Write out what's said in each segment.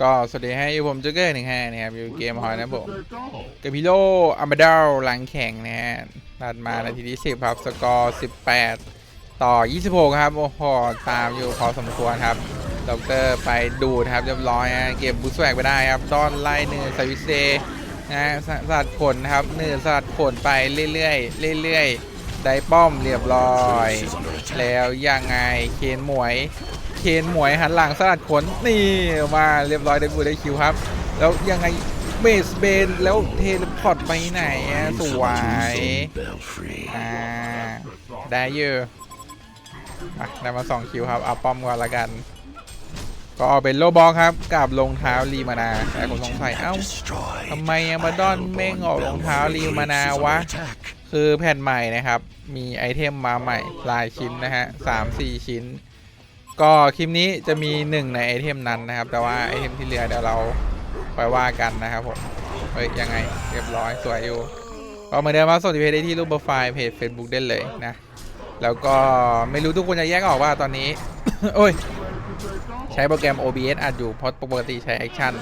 ก็สวัสดีให้ผมจอเกอร์หนึ่งห้านะครับอยู่เกมฮอยนะผมกับพิโลอามาดาลหลังแข่งนะฮะตัดมานาทีที่10ครับ สกอร์18ต่อ26ครับ โอ้โห ตามอยู่พอสมควรครับด็อกเตอร์ไปดูดครับเรียบร้อยฮะเก็บบูสแวกไปได้ครับต้อนไล่เนื้อสวิเซนะฮะสสลัดผลนะครับเนื้อสลัดผลไปเรื่อยๆเรื่อยๆได้ป้อมเรียบร้อย แล้วยังไงเคนหมวย เคนหมวยหันหลังสลัดขนนี่มาเรียบร้อยได้บูได้คิวครับ แล้วยังไงเบสเบนแล้วเทเลพอร์ตไปไหนอะสวยอ่าได้เยอะมาได้มาสองคิวครับเอาป้อมก่อนละกัน ก็เอาเป็นโลบอลครับกับรองเท้ารีมานาแต่ผมสงสัยเอ้าทำไมอมาดอนเม่งออกรองเท้ารีมานาวะคือแผ่นใหม่นะครับ มีไอเทมมาใหม่หลายชิ้นนะฮะสามสี่ชิ้น ก็คลิปนี้จะมีหนึ่งในไอเทมนั้นนะครับ แต่ว่าไอเทมที่เหลือเดี๋ยวเราไปว่ากันนะครับผมเฮ้ยยังไงเรียบร้อยสวยอยู่ก็เหมือนเดิมมาสดเพจได้ที่รูปโปรไฟล์เพจ Facebook ได้เลยนะ แล้วก็ไม่รู้ทุกคนจะแยกออกว่าตอนนี้ โอ้ย ใช้โปรแกรม OBS อัดอยู่เพราะปกติใช้แอคชั่น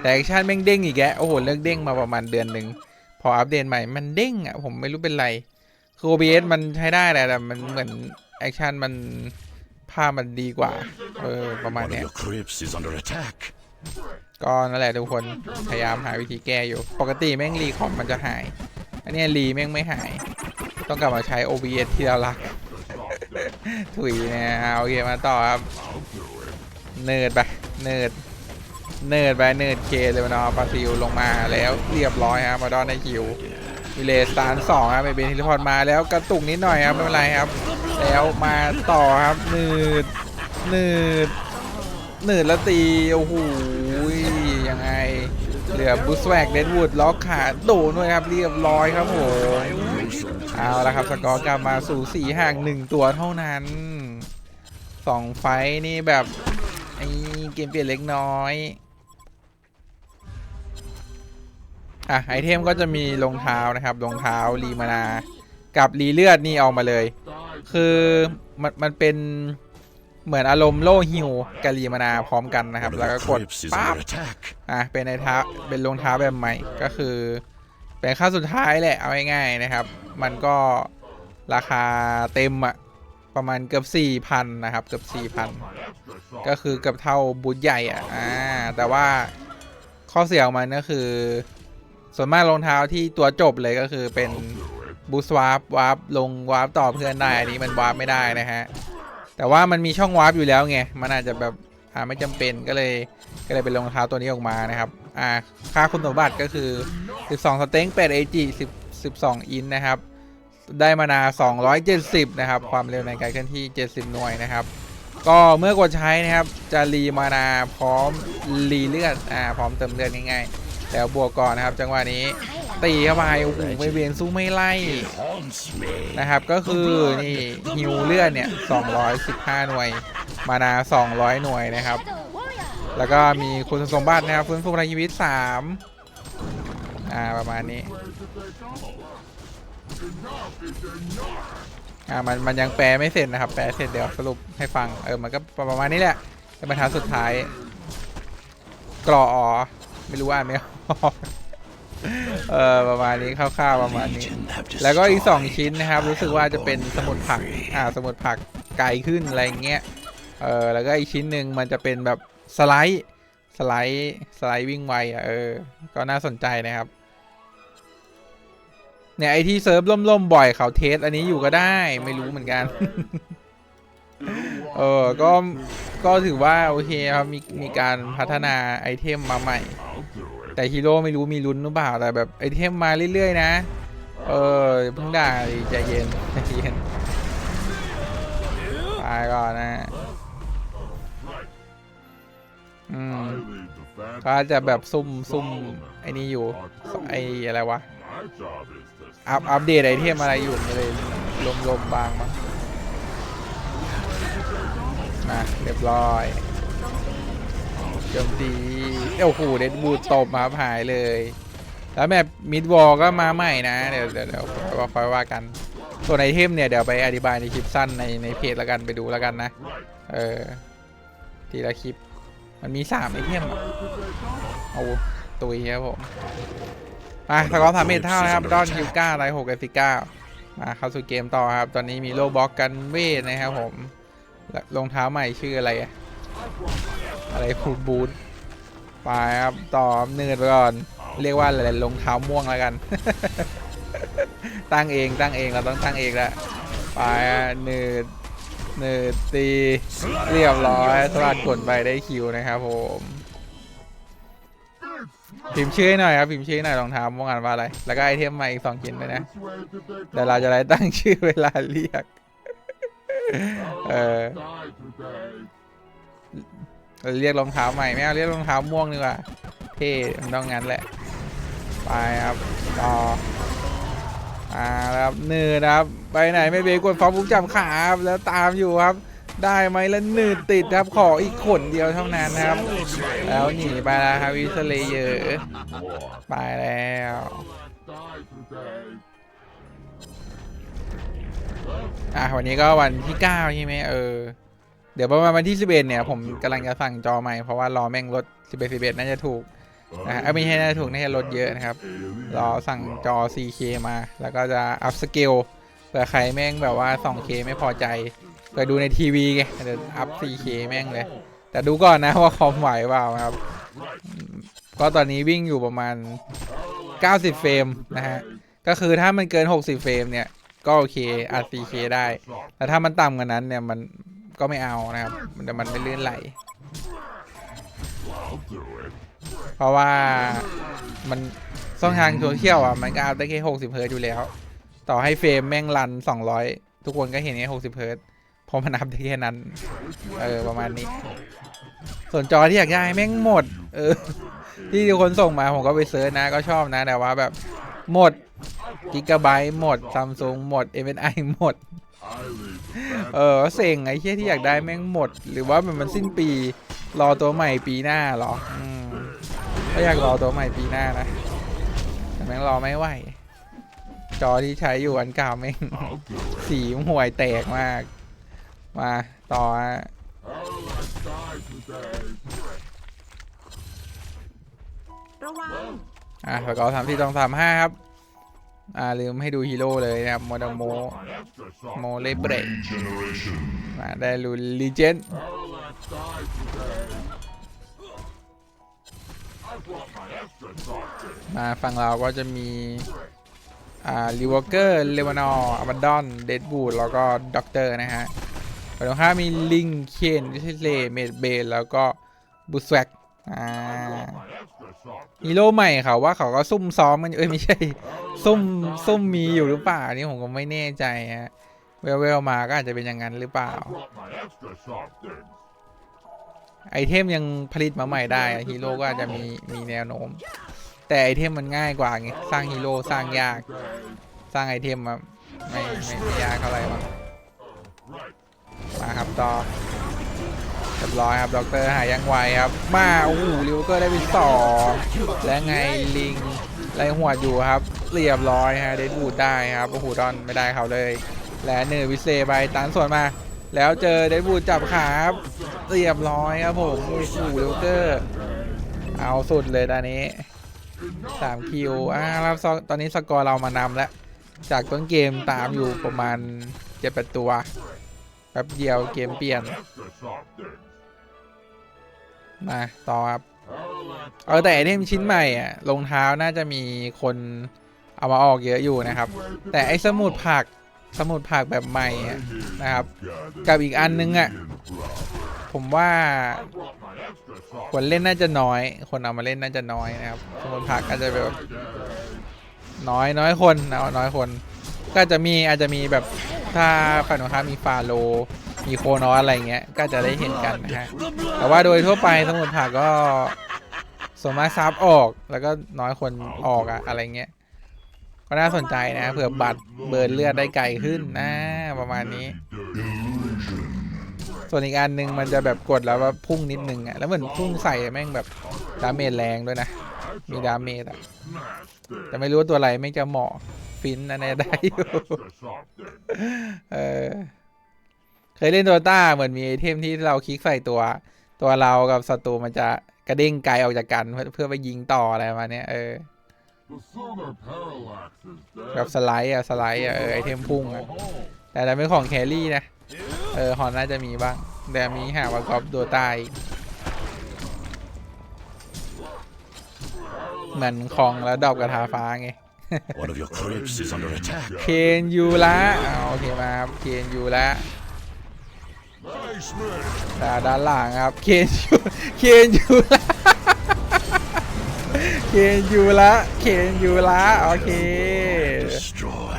แต่แอคชั่นแม่งเด้งอีกแกโอ้โหเลิกเด้งมาประมาณเดือนหนึ่งพออัปเดตใหม่มันเด้งอะผมไม่รู้เป็นไรคือ OBS มันใช้ได้แหละแต่มันเหมือนแอคชั่นมันาพมันดีกว่า เออ ประมาณ One of เนี้ย your crypts is under attack. ก็นั่นแหละทุกคน พยายามหาวิธีแก้อยู่ ปกติแม่งรีคอมมันจะหาย อันเนี้ยรีแม่งไม่หาย ต้องกลับมาใช้ OBS ที่เรารัก ถุยเนี่ยอ่าโอเคมาต่อครับ เนิร์ดไป เนิร์ด เนิร์ดไป เนิร์ดเคเลยมานอปาซิลลงมาแล้วเรียบร้อยครับมาดอนในคิว วิเลสตานสองครับไปเบนทิลพอร์ตมาแล้วกระตุกนิดหน่อยครับไม่เป็นไรครับ แล้วมาต่อครับหนืดหนืดหนืดแล้วตีโอ้โหยังไงเหลือบูสแวกเดนวูดล็อกขาโดนด้วยครับเรียบร้อยครับผมเอาละครับสกอร์กลับมาสู่สี่ห่างหนึ่งตัวเท่านั้นสองไฟนี่แบบไอ้เกมเปลี่ยนเล็กน้อย อะไอเทมก็จะมีรองเท้านะครับรองเท้ารีมานากับรีเลือดนี่เอามาเลย คือมันมันเป็นเหมือนอารมณ์โล่ฮิวกับรีมานาพร้อมกันนะครับ One แล้ว of ก็ your กด crypts is ปั๊บ under attack. อะเป็นในเท้าเป็นรองเท้าแบบใหม่ก็คือ เป็นค่าสุดท้ายแหละเอาง่ายๆนะครับ มันก็ราคาเต็มอะประมาณเกือบ4,000นะครับเกือบ4,000ก็คือเกือบเท่าบูทใหญ่อะอ่าแต่ว่าข้อเสียของมันก็คือ ส่วนมากรองเท้าที่ตัวจบเลยก็คือเป็นบูสวาร์ปวาร์ปลงวาร์ปต่อเพื่อนได้ อันนี้มันวาร์ปไม่ได้นะฮะ แต่ว่ามันมีช่องวาร์ปอยู่แล้วไง มันอาจจะแบบอ่าไม่จำเป็นก็เลยก็เลยเป็นรองเท้าตัวนี้ออกมานะครับ อ่า ค่าคุณสมบัติก็คือ 12 สเต็ง8 AG 10 12 อินนะครับ ได้มานา 270 นะครับ ความเร็วในการเคลื่อนที่ 70 หน่วยนะครับ ก็เมื่อกดใช้นะครับ จะรีมานาพร้อมรีเลือด อ่า พร้อมเติมเลือดง่ายๆ แล้วบวกก่อนนะครับ จังหวะนี้ตีเข้าไปโอ้โหไม่เวียนสู้ไม่ไล่ Haunts me. นะครับ ก็คือนี่ฮิวเลือดเนี่ย 215 หน่วย มานา 200 หน่วยนะครับ แล้วก็มีคุณสมบัตินะครับฟื้นฟูพลังชีวิต 3 อ่าประมาณนี้อ่ามันมันยังแปลไม่เสร็จนะครับ แปลเสร็จเดี๋ยวสรุปให้ฟังเออมันก็ประมาณนี้แหละเป็นบรรทัดสุดท้ายกรออ ไม่รู้อ่านไหมเออประมาณนี้คร่าวๆประมาณนี้ Legion have แล้วก็อีก2 destroyed ชิ้นนะครับ รู้สึกว่าจะเป็นสมุดผักอ่าสมุดผักไกลขึ้นอะไรเงี้ยเออแล้วก็อีกชิ้นหนึ่งมันจะเป็นแบบสไลด์สไลด์สไลด์วิ่งไวอะเออ ก็น่าสนใจนะครับเนี่ยไอที่เซิร์ฟล่มๆบ่อยเขาเทสอันนี้อยู่ก็ได้ไม่รู้เหมือนกัน เออก็ก็ถือว่าโอเคครับมีมีการพัฒนาไอเทมมาใหม่ แต่ฮีโร่ไม่รู้มีลุ้นหรือเปล่าแต่แบบไอเทมมาเรื่อยๆ นะ เอออย่าเพิ่งด่าดิใจเย็นใจเย็นตายก่อนนะอืมก็จะแบบซุ่มซุ่มไอ้นี่อยู่ไอ้อะไรวะอัพอัปเดตไอเทมอะไรอยู่เลยลมลมๆบางมั้งมา เรียบร้อยโจมตีโอ้โหเดดบูตตบมาหายเลย แล้วแบบมิดวอลก็มาใหม่นะ เดี๋ยวเดี๋ยวเดี๋ยวค่อยว่าค่อยว่ากัน ส่วนไอเทมเนี่ย เดี๋ยวไปอธิบายในคลิปสั้นในในเพจแล้วกันไปดูแล้วกันนะ เออ ทีละคลิป มันมีสามไอเทมอะเอาตุยครับผมมาสกอร์สามเมตรเท่านะครับ ดอนคิวก้าไรหกเอฟิก้ามาเข้าสู่เกมต่อครับ ตอนนี้มีโลบ็อกกันเวทนะครับผม รองเท้าใหม่ชื่ออะไรอะอะไรฟูดบูทไปครับต่อเนิร์ดไปก่อน เรียกว่าอะไรรองเท้าม่วงแล้วกัน ตั้งเองตั้งเองเราต้องตั้งเองละไปเนิร์ดเนิร์ดตีเรียบร้อยสลัดกดไปได้คิวนะครับผมพิมพ์ชื่อหน่อยครับพิมพ์ชื่อหน่อยรองเท้าม่วงอ่านว่าอะไร แล้วก็ไอเทมใหม่อีกสองชิ้นด้วยนะเดี๋ยวเราจะได้ตั้งชื่อเวลาเรียก เออเรียกรองเท้าใหม่ไม่เอาเรียกรองเท้าม่วงดีกว่าเท่ต้องงั้นแหละ ไปครับต่ออ่าครับเนืดครับ ไปไหนไม่เบรกกดฟอร์มบุกจับขาครับแล้วตามอยู่ครับ ได้ไหมแล้วหนืดติดครับขออีกขนเดียวเท่านั้นครับ แล้วหนีไปแล้วครับวิสเลเยอร์ไปแล้ว อะวันนี้ก็วันที่9ใช่ไหมเออ เดี๋ยวประมาณวันที่11เนี่ยผมกำลังจะสั่งจอใหม่เพราะว่ารอแม่งลด11 11น่าจะถูกนะฮะไม่ใช่น่าจะถูกน่าจะลดเยอะนะครับ รอสั่งจอ 4K มา แล้วก็จะอัพสเกลเผื่อใครแม่งแบบว่า 2K ไม่พอใจเผื่อดูในทีวีไงเดี๋ยวอัพ 4K แม่งเลย แต่ดูก่อนนะว่าคอมไหวเปล่าครับ ก็ตอนนี้วิ่งอยู่ประมาณ 90 เฟรมนะฮะ ก็คือถ้ามันเกิน 60 เฟรมเนี่ย ก็โอเคอัด 4K ได้ แต่ถ้ามันต่ำกว่านั้นเนี่ยมันก็ไม่เอานะครับมันจะมันไม่ลื่นไหล เพราะว่ามันช่องทางโซเชียลอะมันก็อัพได้แค่60เฮิร์ตซ์อยู่แล้ว ต่อให้เฟรมแม่งรัน200ทุกคนก็เห็นแค่60เฮิร์ตซ์เพราะมันอัพได้แค่นั้น เออ ประมาณนี้ ส่วนจอที่อยากได้แม่งหมด เออ ที่ทุกคนส่งมาผมก็ไปเซิร์ชนะก็ชอบนะแต่ว่าแบบ หมดกิกะไบต์หมดซัมซุงหมด MSI หมด เออเซ็งไอ้เหี้ยที่อยากได้แม่งหมด หรือว่ามันมันสิ้นปี รอตัวใหม่ปีหน้าเหรอก็อยากรอตัวใหม่ปีหน้านะแต่แม่งรอไม่ไหวจอที่ใช้อยู่อันเก่าแม่งสีห่วยแตกมาก มาต่อระวัง อะแล้วก็สามสี่สองสามห้าครับ อ่าลืมให้ดูฮีโร่เลยนะครับโมดโมโมเลเบรกมาได้ลูลีเจนมาฝั่งเราก็จะมี อ่าลีวอเกอร์เลวานอร์อับันดอน เดดบูดแล้วก็ด็อกเตอร์นะฮะฝั่งตรงข้ามีลิงเคนดิสเลเมดเบนแล้วก็บูสแวกอ่า ฮีโร่ใหม่เขาว่าเขาก็ซุ่มซ้อมกันอยู่เอ้ยไม่ใช่ ซุ่มซุ่มมีอยู่หรือเปล่านี่ผมก็ไม่แน่ใจฮะเวลเวลมาก็อาจจะเป็นอย่างนั้นหรือเปล่า ไอเทมยังผลิตมาใหม่ได้ฮีโร่ก็อาจจะมีมีแนวโน้ม แต่ไอเทมมันง่ายกว่าไงสร้างฮีโร่สร้างยาก สร้างไอเทมมาไม่ไม่ไม่ยากเท่าไหร่มั้งมาครับต่อ เรียบร้อยครับด็อกเตอร์หายยังไวครับ มาโอ้โหลิวเกอร์ได้ไปสองและไงลิงไล่หัวดอยู่ครับเรียบร้อยฮะเดดบูดได้ครับโอ้โหดอนไม่ได้เขาเลย และเนอร์วิเซไปตันส่วนมา แล้วเจอเดดบูดจับขาครับเรียบร้อยครับผมโอ้โหลิวเกอร์เอาสุดเลยตอนนี้สามคิวอ่าครับตอนนี้สกอร์เรามานำแล้ว จากต้นเกมตามอยู่ประมาณเจ็ดแปดตัวแป๊บเดียวเกมเปลี่ยน มาต่อครับเออแต่ไอเทมชิ้นใหม่อะรองเท้าน่าจะมีคนเอามาออกเยอะอยู่นะครับ แต่ไอสมุดผักสมุดผักแบบใหม่นะครับ กับอีกอันนึงอะผมว่าคนเล่นน่าจะน้อย คนเอามาเล่นน่าจะน้อยนะครับ สมุดผักอาจจะแบบน้อยน้อยคนนะน้อยคน ก็จะมีอาจจะมีแบบถ้าฝั่งตรงข้ามมีฟาโล มีโคนอสอะไรเงี้ยก็จะได้เห็นกันนะฮะแต่ว่าโดยทั่วไปสมุดผักก็ส่วนมากซับออกแล้วก็น้อยคนออกอะอะไรเงี้ยก็น่าสนใจนะเผื่อบัตรเบิร์นเลือดได้ไกลขึ้นนะประมาณนี้ ส่วนอีกอันหนึงมันจะแบบกดแล้วว่าพุ่งนิดนึงอะแล้วเหมือนพุ่งใส่แม่งแบบดาเมจแรงด้วยนะ มีดาเมจอะแต่ไม่รู้ว่าตัวอะไรไม่งจะเหมาะฟินอันนี้ได้อยู่เออ เคยเล่นโดต้าเหมือนมีไอเทมที่เราคลิกใส่ตัว ตัวเรากับศัตรูมันจะกระเด้งไกลออกจากกัน เพื่อเพื่อไปยิงต่ออะไรประมาณเนี้ยเออ The solar parallax is dead. แบบสไลด์อะสไลด์อะเออไอเทมพุ่งอะแต่แต่ไม่ของแครี่นะ เออ ฮอนน่าจะมีบ้าง แต่มีหาว่ากอบตัวตายเหมือนของแล้วดอกกระทาฟ้าไง One of your crypts is under attack. เคนยูละอ่าโอเคมาครับเคนยูละ ดาด้านหลังครับ เคนยูเคนยูละเคนยูละเคนยูละโอเค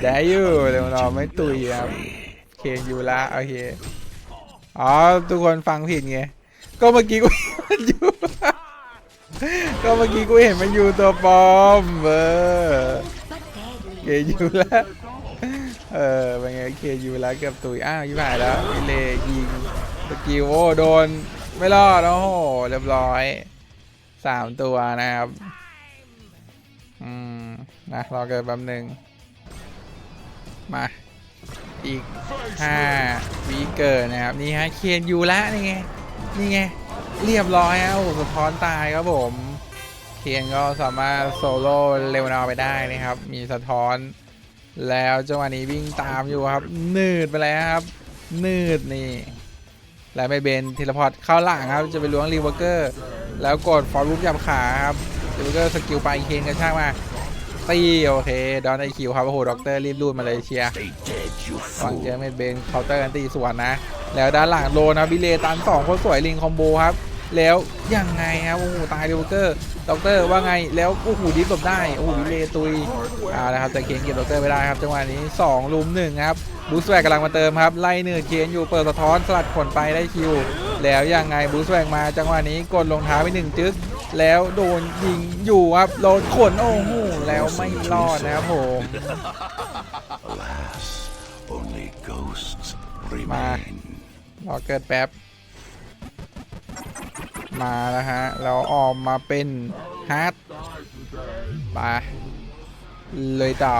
ได้อยู่เดี๋ยวเราไม่ตุยครับเคนยูละโอเคอ๋อทุกคนฟังผิดไงก็เมื่อกี้กูเห็นมันอยู่ก็เมื่อกี้กูเห็นมันอยู่ตัวปลอมเออเคยูละ เออเป็นไงเคยูและเกือบตุยอ้าวยี่หายแล้วอิเลยิงสกิลโอ้โดนไม่รอดโอ้โหเรียบร้อยสามตัวนะครับอืมนะรอเกิดแป๊บหนึ่งมาอีกห้าวีเกิดนะครับนี่ฮะเคนยูละนี่ไงนี่ไงเรียบร้อยฮะโอ้โหสะท้อนตายครับผมเคนก็สามารถโซโล่เร็วนาไปได้นะครับ มีสะท้อน แล้วจังหวะนี้วิ่งตามอยู่ครับนืดไปแล้วครับนืดนี่แล้วไม่เบนเทเลพอร์ตเข้าหลังครับ จะไปล้วงรีเวอร์เกอร์ แล้วกดฟอร์รูปจับขาครับรีเวอร์เกอร์สกิลไปเคนกระชากมาตีโอเค ดอนไอคิวครับโอ้โหด็อกเตอร์รีบรูดมาเลยเชียร์ฟังเจอเมดเบนเคาน์เตอร์กันตีสวนนะ แล้วด้านหลังโลนะบิเลตันสองคนสวยลิงคอมโบครับ แล้วยังไงครับโอ้โหตายดิวเกอร์ด็อกเตอร์ว่าไงแล้วโอ้โหดิฟหลบได้โอ้โหบิเลตุยเอาละครับแต่เคนเก็บด็อกเตอร์ไม่ได้ครับจังหวะนี้2ลุมหนึ่งครับบูสแวกกำลังมาเติมครับไล่เนือเคนอยู่เปิดสะท้อนสลัดขนไปได้คิว แล้วยังไงบูสแวกมาจังหวะนี้กดลงเท้าไปหนึ่งจึ๊กแล้วโดนยิงอยู่ครับโดนขนโอ้โหแล้วไม่รอดนะครับผม Alas, only ghosts remain. รอเกิดแป๊บ มาแล้วฮะเราออกมาเป็นฮาร์ดไปเลยต่อ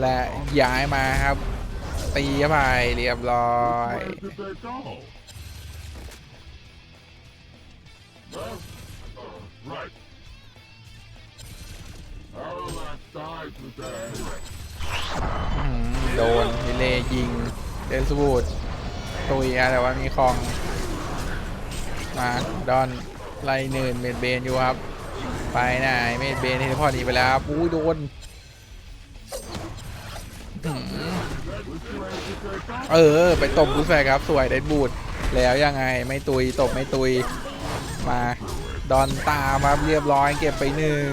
และย้ายมาครับ ตีไปเรียบร้อยโดนมิเลย์ยิงเดนสบูดตุยอะแต่ว่ามีคอง มาดอนไล่เนินเมดเบนอยู่ครับ ไปไหนเมดเบนเทเลพอร์ตหนีไปแล้วครับอุ้ยโดนเออ ไปตบบูแฟร์ครับ สวยเดนบูดแล้วยังไงไม่ตุยตบไม่ตุยมาดอนตามครับเรียบร้อยเก็บไปหนึ่ง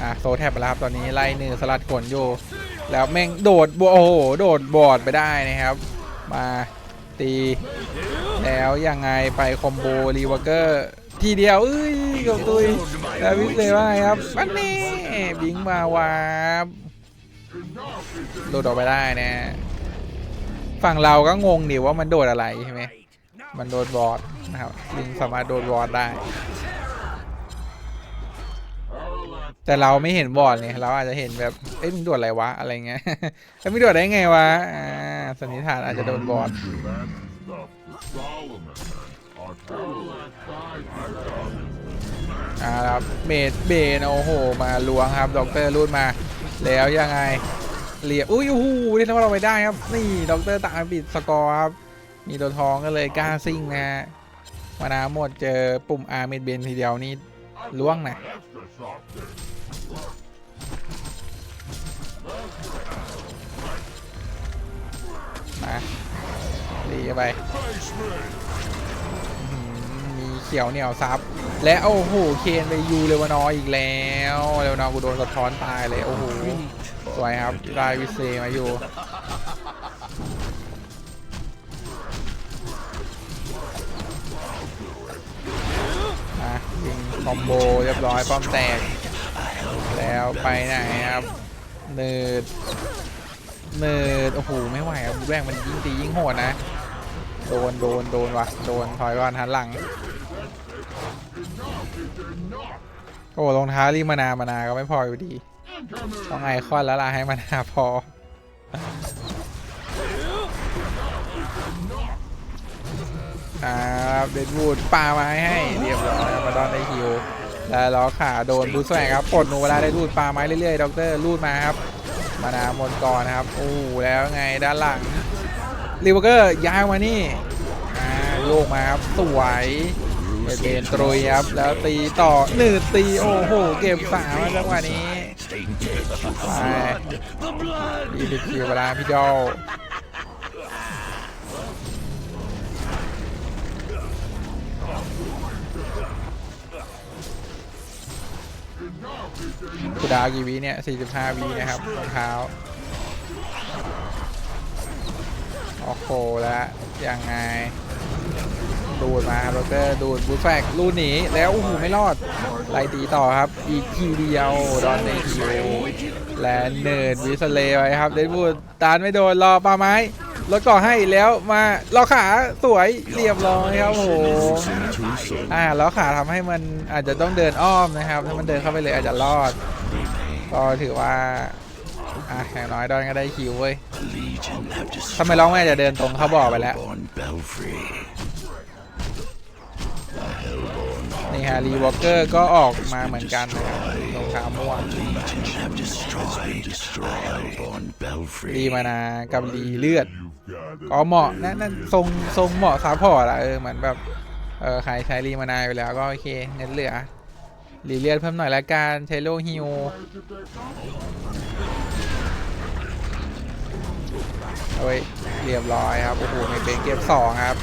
อะโซแทบไปแล้วครับตอนนี้ไล่หนึ่งสลัดขนอยู่ แล้วแม่งโดดโอ้โหโดดบอดไปได้นะครับ มาตีแล้วยังไงไปคอมโบรีเวอร์เกอร์ทีเดียวเอ้ยกับตุยแล้ววิเศษว่าไงครับอันนี้บิงมาวาบโดดออกไปได้นะ ฝั่งเราก็งงดิว่ามันโดดอะไรใช่ไหมมันโดดบอดนะครับลิงสามารถโดดบอดได้ แต่เราไม่เห็นบอร์ดเนี่ยเราอาจจะเห็นแบบเอ้ยมึงโดดอะไรวะอะไรเงี้ยเอ้ยมึงโดดได้ไงวะอ่าสันนิษฐานอาจจะโดนบอร์ดอ่าครับเมดเบนโอ้โห มาล้วงครับด็อกเตอร์รูดมา แล้วยังไงเรียบอุ้ยโอ้โหได้ทำเราไปได้ครับ นี่ด็อกเตอร์ตามปิดสกอร์ครับ มีตัวทองก็เลยกล้าซิ่งนะฮะมานาหมดเจอปุ่มอาร์เมดเบนทีเดียวนี่ล้วงนะ มารีไปมีเขียวเหนียวซับ และโอ้โห เคนไปยูเลวานออีกแล้วเลวานอกูโดนสะท้อนตายเลย โอ้โห สวยครับได้วิเซมาอยู่อะยิงคอมโบเรียบร้อย ป้อมแตก แล้วไปไหนครับเนิร์ดเนิร์ดโอ้โหไม่ไหวครับแบงมันยิ่งตียิ่งโหดนะโดนโดนโดนว่ะโดนถอยก่อนหันหลังโอ้รองเท้ารีมานามานาก็ไม่พออยู่ดีต้องไอคอนแล้วล่ะให้มานาพออ่าเดนวูดปาไม้ให้เรียบร้อยมาดอนได้ฮิว แล้วล้อขาโดนบูสแวงครับปลดหนูเวลาได้รูดปาไม้เรื่อยๆด็อกเตอร์รูดมาครับ มานามนก่อนะครับโอ้แล้วไงด้านหลังรีเวอร์เกอร์ย้ายมานี่อ่าโยกมาครับสวยเบนตรุยครับ แล้วตีต่อหนึ่งตีโอ้โห เก็บสามาจังหวะนี้ไปดีดิคิวเวลาพี่ดอล กูดาวกี่วิเนี่ย 45 วินะครับรองเท้า โอ้โหแล้วยังไง ดูดมาโรเตอร์ดูดบูทแฟกลูดหนีแล้วโอ้โหไม่รอดไล่ตีต่อครับ อีกทีเดียวดอนในคิวและเนิร์ดวิสเลย์ไว้ครับเดนบูดตานไม่โดนรอปาไม้ รถก่อให้แล้วมาล้อขาสวยเรียบร้อยครับโอ้โหอ่าล้อขาทำให้มันอาจจะต้องเดินอ้อมนะครับถ้ามันเดินเข้าไปเลยอาจจะรอดก็ถือว่าอะอย่างน้อยดอนก็ได้คิวเว้ยทำไมร้องไม่จะเดินตรงเขาบอกไปแล้วนี่ฮะรีวอลเกอร์ก็ออกมาเหมือนกันนะครับรองเท้าม่วง destroyed, destroyed Hellborn Belfry. รีมานากับรีเลือด You've gathered ก็เหมาะนั่นนั่นทรงทรงเหมาะซัพพอร์ตอะเออเหมือนแบบเออใครใช้รีมานาอยู่แล้วก็โอเคเงินเหลือรีเลือดเพิ่มหน่อยละกันเทโลฮิวเฮ้ยเรียบร้อยครับโอ้โหไม่เป็นเกมสองครับ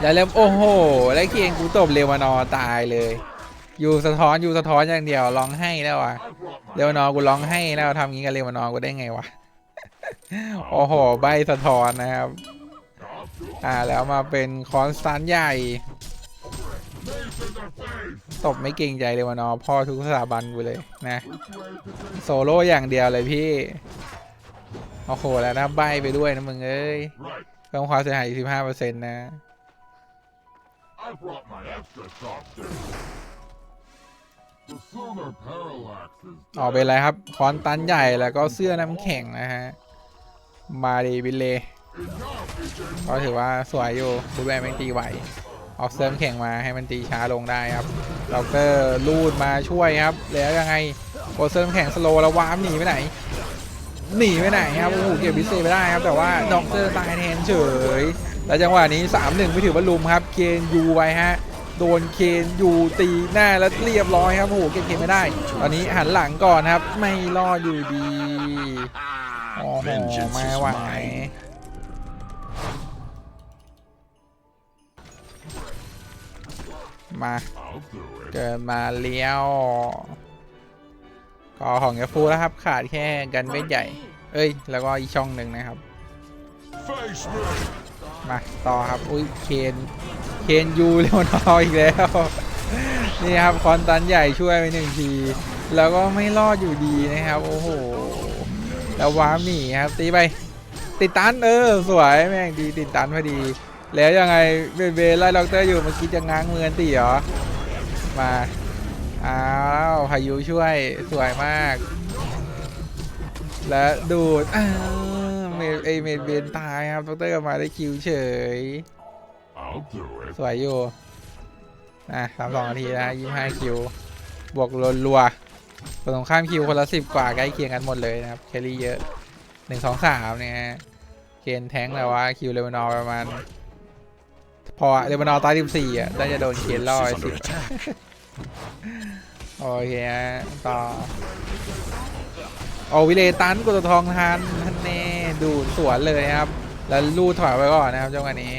แล้วเริ่มโอ้โห แล้วเกียงกูตบเรวานอร์ตายเลย อยู่สะท้อนอยู่สะท้อนอย่างเดียวร้องให้แล้วอะเรวนอกูร้องให้แล้วทำงี้กับเรวนอกูได้ไงวะโอ้โหใบสะท้อนนะครับ อ่าแล้วมาเป็นคอนสแตนใหญ่ตบไม่เก่งใจเลยวะนาะพ่อทุกสถาบันกูเลยนะ โซโล่อย่างเดียวเลยพี่โอ้โหแล้วนะใบไปด้วยนะมึงเอ้ยเพิ่มความเสียหายอีก15%นะ I brought my extra chopsticks. The sooner Parallax is ออกเป็นอะไรครับคอนตันใหญ่แล้วก็เสื้อน้ำแข็งนะฮะ มาดีบิลเล่ก็ถือว่าสวยอยู่บูแบนแมงตีไหว ออกเสื้อน้ำแข็งมาให้มันตีช้าลงได้ครับด็อกเตอร์ลูดมาช่วยครับ แล้วยังไงโอเสื้อน้ำแข็งสโลว์แล้ววามหนีไปไหน หนีไปไหนครับ โอ้โหเก็บบิเซ่ไปได้ครับ แต่ว่าด็อกเตอร์ตายแทนเฉย แล้วจังหวะนี้ 3-1 ไม่ถือว่าลุมครับเคนยูไว้ฮะ โดนเคนยูตีหน้าแล้วเรียบร้อยครับโอ้โหเก็บเคนไม่ได้ ตอนนี้หันหลังก่อนครับ ไม่รอดอยู่ดีโอ้โห Vengeance ไม่ is ไหว mine. มา I'll do it. เกิดมาเลี้ยวก็ของยาฟูแล้วครับ ขาดแค่กันเวทใหญ่ เอ้ย แล้วก็อีกช่องหนึ่งนะครับ Face me. มา ต่อครับ อุ้ยเคน เคนยูเลวานออีกแล้ว นี่ครับคอนตันใหญ่ช่วยไปหนึ่งที แล้วก็ไม่รอดอยู่ดีนะครับ โอ้โห แล้ววามหนีครับ ตีไป ติดตันเออ สวยแม่งดีติดตันพอดี แล้วยังไงเบเบไล่ล็อกเตอร์อยู่เมื่อกี้จะง้างเมือนตีเหรอ มาอ้าวพายุช่วยสวยมาก และดูดอ้าเมดเอเมดเบนตายครับดรกลับมาได้คิวเฉย สวยอยู่อะสามสองนาทีนะยี่ห้าคิว บวกรัวๆฝั่งตรงข้ามคิวคนละสิบกว่าใกล้เคียงกันหมดเลยนะครับ แครี่เยอะหนึ่งสองสามเนี่ยฮะเกณฑ์แท้งแล้วว่าคิวเลวานอร์ประมาณ พอเลวานอร์ตายสิบสี่อะน่าจะโดนเกณฑ์ล่อ Is ไอ้สิ under บ attack. โอเคฮะต่อโอวิเลตันกุตทองทันท่านแน่ดูดสวนเลยครับ แล้วลูดถอยไปก่อนนะครับจังหวะนี้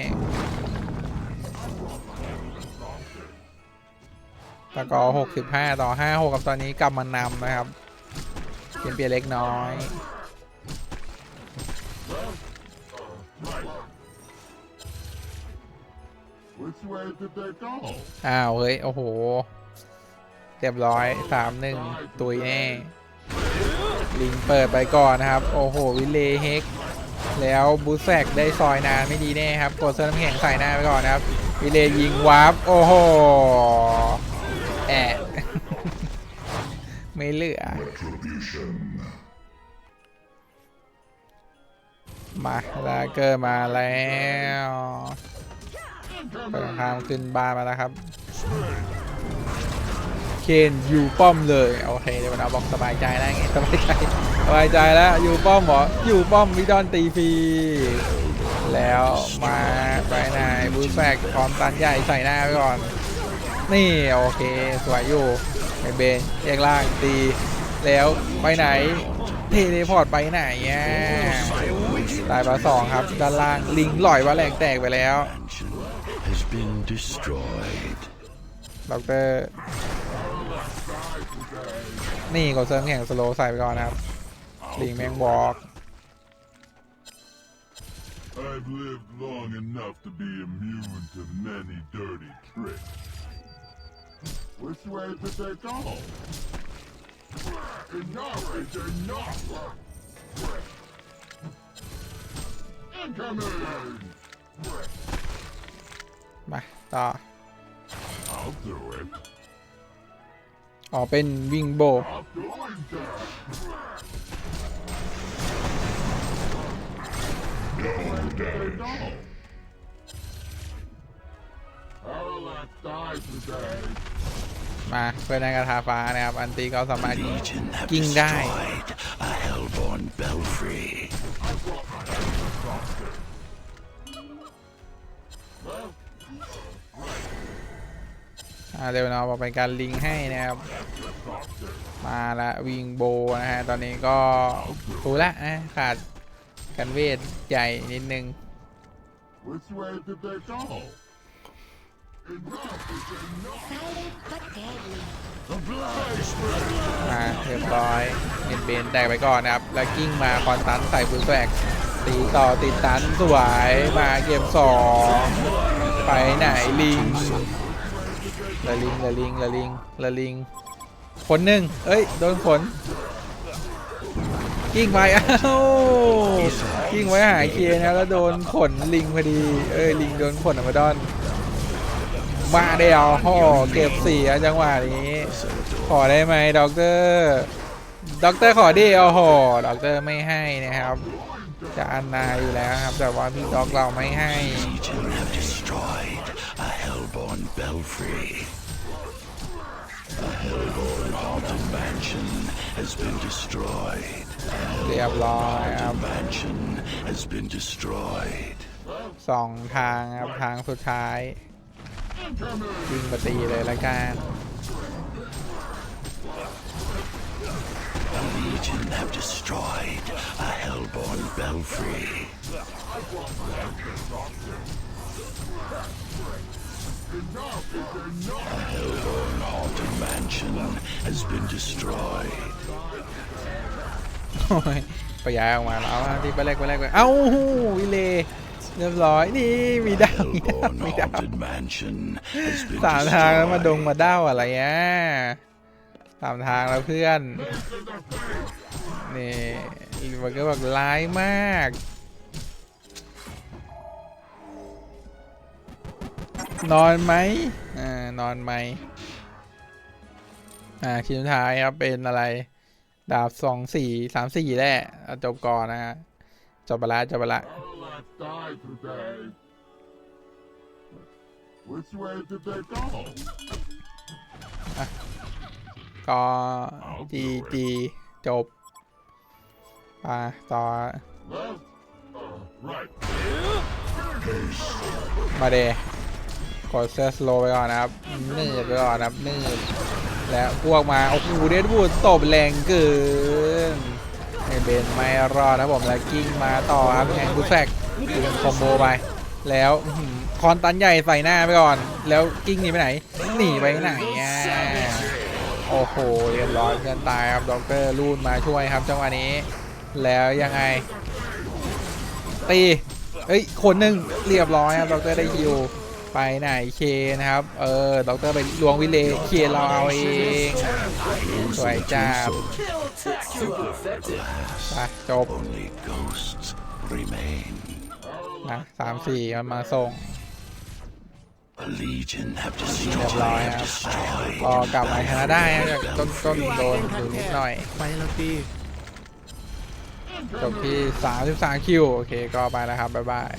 ตะกอ65 ต่อ 5 6กับตอนนี้กลับมานำนะครับเปลี่ยนเปลี่ยนเล็กน้อยอ้าวเฮ้ย โอ้โหเรียบร้อย3-1ตุยแน่ ลิงเปิดไปก่อนนะครับ โอ้โห วิเลเฮกแล้วบูแซกได้ซอยนานไม่ดีแน่ครับ กดเสื้อน้ำแข็งใส่หน้าไปก่อนนะครับ วิเลยิงวาร์ปโอ้โห แอะไม่เหลือ มาลาเกอร์มาแล้วเปิดข้ามขึ้นบ้านมาแล้วครับ เคนอยู่ป้อมเลย โอเคเดี๋ยวเอาบอกสบายใจแล้วไงสบายใจสบายใจแล้วอยู่ป้อมเหรออยู่ป้อมวิดอนตีฟรีแล้วมาไปไหนบูแฟกพร้อมตันใหญ่ใส่หน้าไปก่อน นี่โอเค สวยอยู่ไอเบนแยกล่างตีแล้วไปไหน เทเลพอร์ตไปไหนอะตายมาสองครับ ด้านล่างลิงลอยว่าแหลกแตกไปแล้วด็อกเตอร์นี่กดเซิร์ฟแข่งสโลใส่ไปก่อนครับลิงแมงบอก Which way did they go? Enough is enough! Incoming! มาต่อ I'll do it. อ๋อเป็นวิ่งโบ I'm doing that. Where did they go? Parallax died today. มาเพื่อนในกระทาฟ้านะครับ อันตีก็สามารถ Legion have King die. destroyed a hellborn belfry. อ่าเดี๋ยวเราบอกเป็นการลิงให้นะครับ มาละวิงโบนะฮะ ตอนนี้ก็ถูละนะขาดกันเวทใหญ่นิดนึง มาเรียบร้อยเน็ตเบนแตกไปก่อนนะครับ แล้วกิ้งมาคอนตันใส่ฟูลแฟกตีต่อติดตันสวยมาเกมสองไปไหนลิงละลิงละลิงละลิงละลิงคนหนึ่งเอ้ย โดนขนกิ้งไปอ้าวกิ้งไว้หายเคนะแล้วโดนขนลิงพอดี เอ้ยลิงโดนขนอมาดอน มาเดียวห่อเก็บเสียจังหวะนี้ ขอได้ไหมด็อกเตอร์ด็อกเตอร์ขอดิโอ้โหด็อกเตอร์ไม่ให้นะครับ จะอันนาอยู่แล้วครับ แต่ว่าพี่ด็อกเราไม่ให้เรียบร้อยครับสองทางครับ ทางสุดท้าย ยิงมาตีเลยละกัน Legion have destroyed a hellborn belfry. A hellborn haunted mansion has been destroyed. โอ้ยไปย้ายออกมาแล้วเอาที่ไปแรกไปแรกไปเอ้าวิเล เรียบร้อยนี่มีดาวมีดาว Hellborn มีดาว haunted mansion has been สามทางแล้วมาดง destroyed. มาด้าวอะไรอะสามทางแล้วเพื่อนนี่มันก็แบบร้ายมากนอนไหมอ่า นอนไหมอ่าชิ้นสุดท้ายครับเป็นอะไร ดาบสองสี่สามสี่แหละเอาจบก่อนนะฮะ จบไปละจบไปละ Which way did they go? ก็จีจีจบมาต่อ Left? Uh, right. มาเดกดเซสโลไปก่อนนะครับนืดไปก่อนนะครับนืดแล้วพวกมา โอ้โหเดดบูดตบแรงเกิน เบนไม่รอดนะผมแล้วกิ้งมาต่อครับแทงบูแฟกยิงคอมโบไปแล้วคอนตันใหญ่ใส่หน้าไปก่อน แล้วกิ้งหนีไปไหนหนีไปไหนอะโอ้โหเรียบร้อยเพื่อนตายครับด็อกเตอร์ลูนมาช่วยครับจังหวะนี้ แล้วยังไง ตีเอ้ยคนหนึ่งเรียบร้อยครับด็อกเตอร์ได้ฮิว ไปไหนเคนะครับ เออด็อกเตอร์ไปลวงวิเลเคเราเอาเองสวยจ้าบไปจบ Only ghosts remain. นะสามสี่มันมาส่ง A legion have เรียบร้อย destroyed, ครับ destroyed. ก็กลับมาชนะได้นะจากต้นต้นโดนอยู่นิดหน่อยไปแล้วพี่จบที่ 33 คิว โอเค ก็ไปแล้วครับ บ๊ายบาย